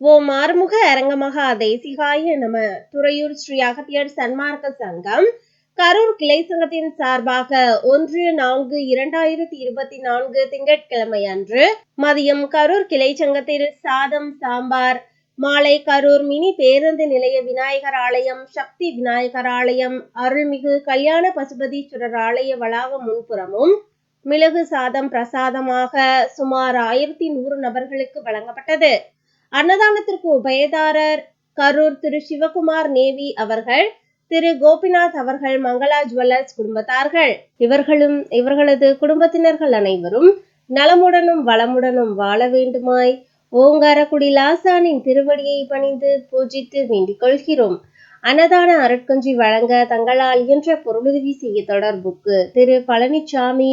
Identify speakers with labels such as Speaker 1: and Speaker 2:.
Speaker 1: ஓம் ஆறுமுக அரங்கமகா தேசிகாய நம துறையூர் ஸ்ரீ அகத்தியர் சன்மார்க்க சங்கம். கரூர் கிளை சங்கத்தின் சார்பாக ஒன்று நான்கு இரண்டாயிரத்தி இருபத்தி நான்கு திங்கட்கிழமை அன்று மதியம் கரூர் கிளை சங்கத்தில் சாதம் சாம்பார் மாலை கரூர் மினி பேருந்து நிலைய விநாயகர் ஆலயம் சக்தி விநாயகர் ஆலயம் அருள்மிகு கல்யாண பசுபதீஸ்வரர் ஆலய வளாகம் முன்புறமும் மிளகு சாதம் பிரசாதமாக சுமார் ஆயிரத்தி நூறு நபர்களுக்கு வழங்கப்பட்டது. அன்னதானத்திற்கு உபயதாரர் கரூர் திரு சிவகுமார் நேவி அவர்கள் திரு கோபிநாத் அவர்கள் மங்களா ஜுவல்லர்ஸ் குடும்பத்தார்கள். இவர்களும் இவர்களது குடும்பத்தினர்கள் அனைவரும் நலமுடனும் வளமுடனும் வாழ வேண்டுமாய் ஓங்காரக்குடி லாசானின் திருவடியை பணிந்து பூஜித்து வேண்டிக் கொள்கிறோம். அன்னதான அருட்கஞ்சி வழங்க தங்களால் இயன்ற பொருளுதவி செய்ய தொடர்புக்கு திரு பழனிசாமி